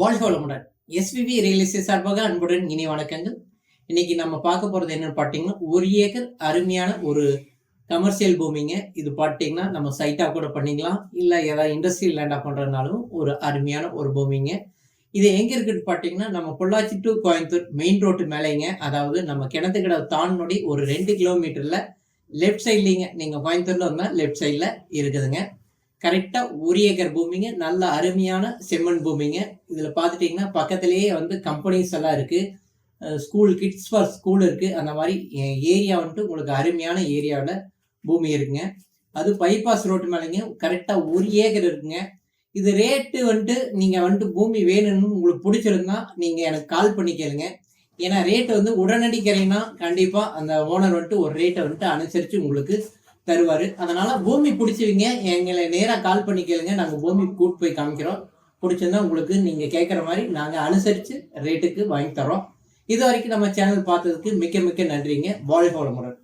வாழ்க வளமுடன். SVV real சார்பாக அன்புடன் இனி வணக்கங்கள். இன்னைக்கு நம்ம பார்க்க போறது என்னன்னு பார்த்தீங்கன்னா ஒரு ஏக்கர் அருமையான ஒரு கமர்ஷியல் பூமிங்க. இது பார்த்தீங்கன்னா நம்ம சைட்டா கூட பண்ணிக்கலாம். இல்லை ஏதாவது இண்டஸ்ட்ரியல் லேண்டா பண்றதுனாலும் ஒரு அருமையான ஒரு பூமிங்க. இது எங்க இருக்குன்னு பார்த்தீங்கன்னா நம்ம Pollachi to Coimbatore main road மேலேங்க. அதாவது நம்ம கிணத்துக்கிட தாண்டினொடி ஒரு ரெண்டு கிலோமீட்டர்ல லெஃப்ட் சைட்லிங்க நீங்க கோயம்புத்தூர்ல வந்தா லெஃப்ட் சைட்ல இருக்குதுங்க. கரெக்டாக ஒரு ஏக்கர் பூமிங்க நல்ல அருமையான செம்மண் பூமிங்க. இதில் பார்த்துட்டிங்கன்னா பக்கத்துலேயே வந்து கம்பெனிஸ் எல்லாம் இருக்குது ஸ்கூல் கிட்ஸ் ஃபார் ஸ்கூல் இருக்குது அந்த மாதிரி ஏரியா வந்துட்டு உங்களுக்கு அருமையான ஏரியாவில் பூமி இருக்குங்க. அது பைபாஸ் ரோட்டு மேலேங்க கரெக்டாக ஒரு ஏக்கர் இருக்குங்க. இது ரேட்டு வந்துட்டு நீங்கள் வந்துட்டு பூமி வேணும்னு உங்களுக்கு பிடிச்சிருந்தா நீங்கள் எனக்கு கால் பண்ணி கேளுங்க. ஏன்னா ரேட்டு வந்து உடனடி கரைனா கண்டிப்பாக அந்த ஓனர் வந்துட்டு ஒரு ரேட்டை வந்துட்டு அனுசரித்து உங்களுக்கு தருவார். அதனால பூமி பிடிச்சவங்க எங்களை நேராக கால் பண்ணி கேளுங்க. நாங்கள் பூமி கூட்டு போய் காமிக்கிறோம். பிடிச்சிருந்தா உங்களுக்கு நீங்கள் கேட்குற மாதிரி நாங்கள் அனுசரித்து ரேட்டுக்கு வாங்கி தரோம் இது வரைக்கும் நம்ம சேனல் பார்த்ததுக்கு மிக்க மிக்க நன்றிங்க. வாழ்க வளமுடன்.